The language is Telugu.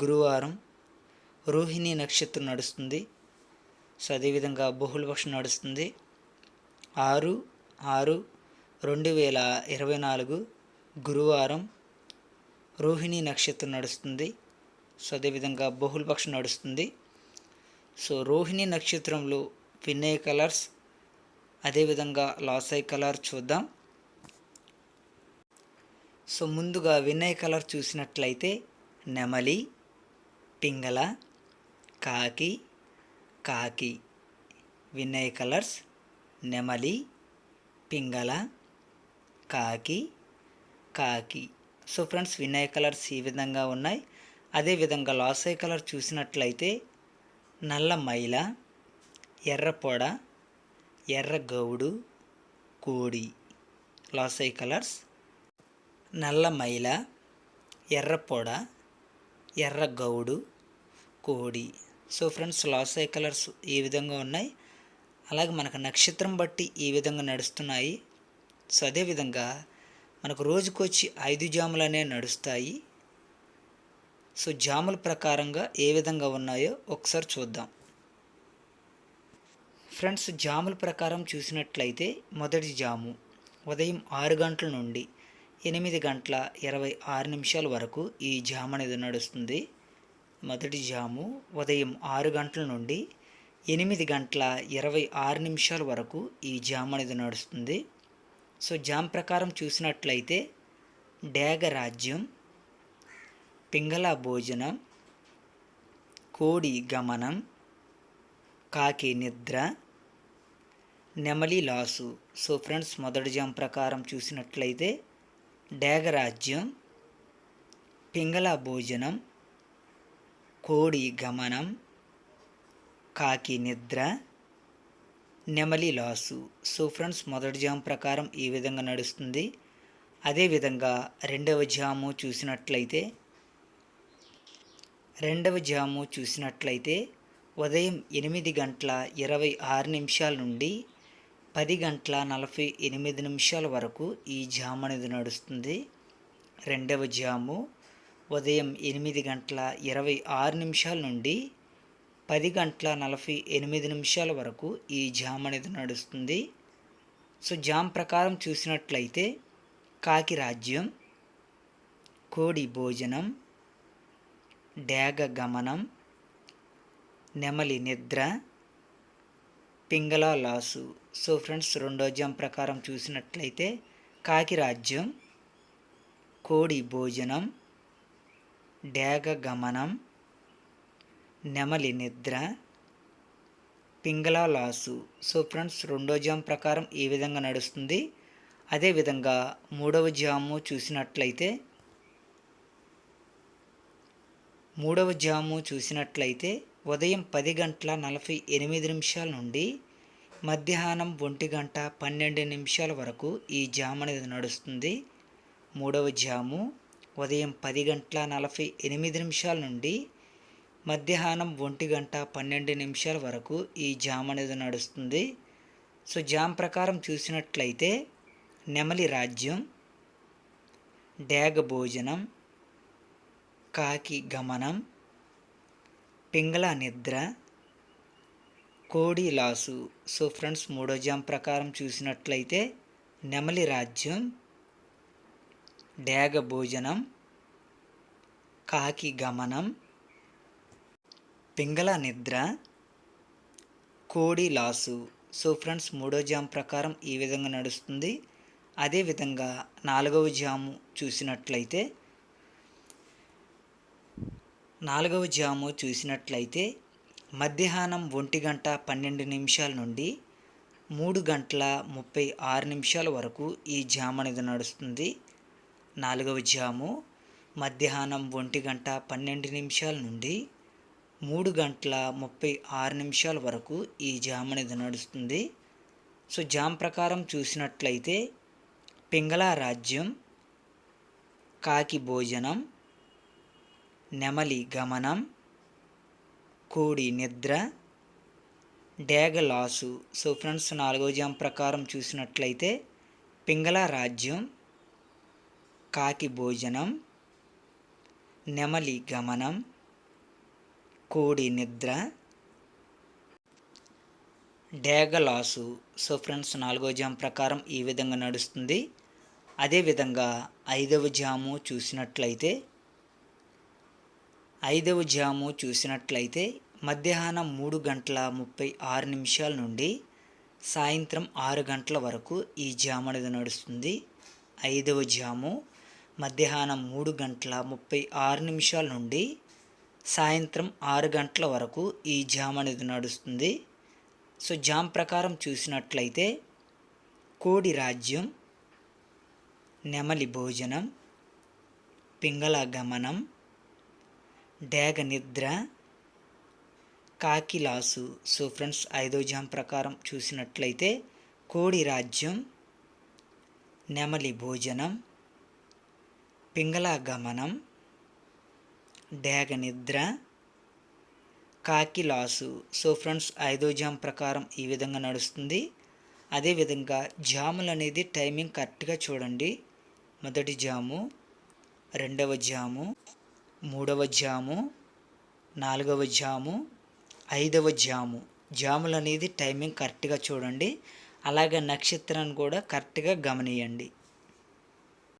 గురువారం రోహిణి నక్షత్రం నడుస్తుంది. సో అదేవిధంగా బహుళపక్షం నడుస్తుంది. ఆరు ఆరు రెండు వేల ఇరవై నాలుగు గురువారం రోహిణి నక్షత్రం నడుస్తుంది. సో అదేవిధంగా బహుళపక్షం నడుస్తుంది. సో రోహిణి నక్షత్రంలో వినయ్ కలర్స్ అదేవిధంగా లాసై కలర్ చూద్దాం. సో ముందుగా వినయ్ కలర్ చూసినట్లయితే నెమలి పింగళ కాకి కాకి వినయ్ కలర్స్ నెమలి పింగళ కాకి కాకి. సో ఫ్రెండ్స్ వినయ్ కలర్స్ ఈ విధంగా ఉన్నాయి. అదేవిధంగా లాసై కలర్ చూసినట్లయితే నల్ల మైల ఎర్ర పొడ ఎర్ర గౌడు కోడి. లాసై కలర్స్ నల్ల మైల ఎర్ర పొడ ఎర్ర గౌడు కోడి. సో ఫ్రెండ్స్ లాసై కలర్స్ ఈ విధంగా ఉన్నాయి. అలాగే మనకు నక్షత్రం బట్టి ఈ విధంగా నడుస్తున్నాయి. సో అదేవిధంగా మనకు రోజుకొచ్చి ఐదు జాములు అనేవి నడుస్తాయి. సో జాముల ప్రకారంగా ఏ విధంగా ఉన్నాయో ఒకసారి చూద్దాం. ఫ్రెండ్స్ జాముల ప్రకారం చూసినట్లయితే మొదటి జాము ఉదయం ఆరు గంటల నుండి ఎనిమిది గంటల ఇరవై ఆరు నిమిషాల వరకు ఈ జామ్ అనేది నడుస్తుంది. మొదటి జాము ఉదయం ఆరు గంటల నుండి ఎనిమిది గంటల ఇరవై ఆరు నిమిషాల వరకు ఈ జామ్ అనేది నడుస్తుంది. సో జామ్ ప్రకారం చూసినట్లయితే డేగ రాజ్యం పింగళ భోజనం కోడి గమనం కాకి నిద్ర నెమలి లాసు. సో ఫ్రెండ్స్ మొదటి జామ్ ప్రకారం చూసినట్లయితే డేగరాజ్యం పింగళ భోజనం కోడి గమనం కాకి నిద్ర నెమలి లాసు. సో ఫ్రెండ్స్ మొదటి జామ్ ప్రకారం ఈ విధంగా నడుస్తుంది. అదేవిధంగా రెండవ జాము చూసినట్లయితే రెండవ జాము చూసినట్లయితే ఉదయం ఎనిమిది గంటల ఇరవై ఆరు నిమిషాల నుండి పది గంటల నలభై ఎనిమిది నిమిషాల వరకు ఈ జాము అనేది నడుస్తుంది. రెండవ జాము ఉదయం ఎనిమిది గంటల ఇరవై ఆరు నిమిషాల నుండి పది గంటల నలభై ఎనిమిది నిమిషాల వరకు ఈ జామ్ అనేది నడుస్తుంది. సో జామ్ ప్రకారం చూసినట్లయితే కాకి రాజ్యం కోడి భోజనం డేగ గమనం నెమలి నిద్ర పింగళ లాసు సో ఫ్రెండ్స్ రెండో జామ్ ప్రకారం చూసినట్లయితే కాకి రాజ్యం కోడి భోజనం డేగ గమనం నెమలి నిద్ర పింగళా లాసు. సో ఫ్రెండ్స్ రెండో జామ్ ప్రకారం ఈ విధంగా నడుస్తుంది. అదేవిధంగా మూడవ జాము చూసినట్లయితే మూడవ జాము చూసినట్లయితే ఉదయం పది గంటల నలభై ఎనిమిది నిమిషాల నుండి మధ్యాహ్నం ఒంటి గంట పన్నెండు నిమిషాల వరకు ఈ జామ్ అనేది నడుస్తుంది. మూడవ జాము ఉదయం పది గంటల నలభై ఎనిమిది నిమిషాల నుండి మధ్యాహ్నం ఒంటి గంట పన్నెండు నిమిషాల వరకు ఈ జామ్ అనేది నడుస్తుంది. సో జామ్ ప్రకారం చూసినట్లయితే నెమలి రాజ్యం డేగ భోజనం కాకి గమనం పింగళ నిద్ర కోడి లాసు. సో ఫ్రెండ్స్ మూడో జామ్ ప్రకారం చూసినట్లయితే నెమలి రాజ్యం డేగ భోజనం కాకి గమనం పింగళ నిద్ర కోడి లాసు. సో ఫ్రెండ్స్ మూడో జామ్ ప్రకారం ఈ విధంగా నడుస్తుంది. అదేవిధంగా నాలుగవ జాము చూసినట్లయితే నాలుగవ జాము చూసినట్లయితే మధ్యాహ్నం ఒంటి గంట పన్నెండు నిమిషాల నుండి మూడు గంటల ముప్పై ఆరు నిమిషాల వరకు ఈ జామ్ అనేది నడుస్తుంది. నాలుగవ జాము మధ్యాహ్నం ఒంటి గంట పన్నెండు నిమిషాల నుండి మూడు గంటల ముప్పై ఆరు నిమిషాల వరకు ఈ జామ్ అనేది నడుస్తుంది. సో జామ్ ప్రకారం చూసినట్లయితే పింగళ రాజ్యం కాకి భోజనం నెమలి గమనం కోడి నిద్ర డేగ లాసు. సో ఫ్రెండ్స్ నాలుగో జామ్ ప్రకారం చూసినట్లయితే పింగళ రాజ్యం కాకి భోజనం నెమలి గమనం కోడి నిద్ర డేగ లాసు. సో ఫ్రెండ్స్ నాలుగో జామ్ ప్రకారం ఈ విధంగా నడుస్తుంది. అదేవిధంగా ఐదవ జాము చూసినట్లయితే ఐదవ జాము చూసినట్లయితే మధ్యాహ్నం మూడు గంటల ముప్పై ఆరు నిమిషాల నుండి సాయంత్రం ఆరు గంటల వరకు ఈ జాము అనేది నడుస్తుంది. ఐదవ జాము మధ్యాహ్నం మూడు గంటల ముప్పై ఆరు నిమిషాల నుండి సాయంత్రం ఆరు గంటల వరకు ఈ జామ్ అనేది నడుస్తుంది. సో జామ్ ప్రకారం చూసినట్లయితే కోడి రాజ్యం నెమలి భోజనం పింగళ గమనం డేగ నిద్ర కాకిలాసు. సో ఫ్రెండ్స్ ఐదో జామ్ ప్రకారం చూసినట్లయితే కోడి రాజ్యం నెమలి భోజనం పింగళా గమనం డేగ నిద్ర కాకిలాసు. సో ఫ్రెండ్స్ ఐదో జామ్ ప్రకారం ఈ విధంగా నడుస్తుంది. అదేవిధంగా జాములు అనేది టైమింగ్ కరెక్ట్గా చూడండి. మొదటి జాము రెండవ జాము మూడవ జాము నాలుగవ జాము ఐదవ జాము. జాములు అనేది టైమింగ్ కరెక్ట్గా చూడండి. అలాగే నక్షత్రాన్ని కూడా కరెక్ట్గా గమనియండి.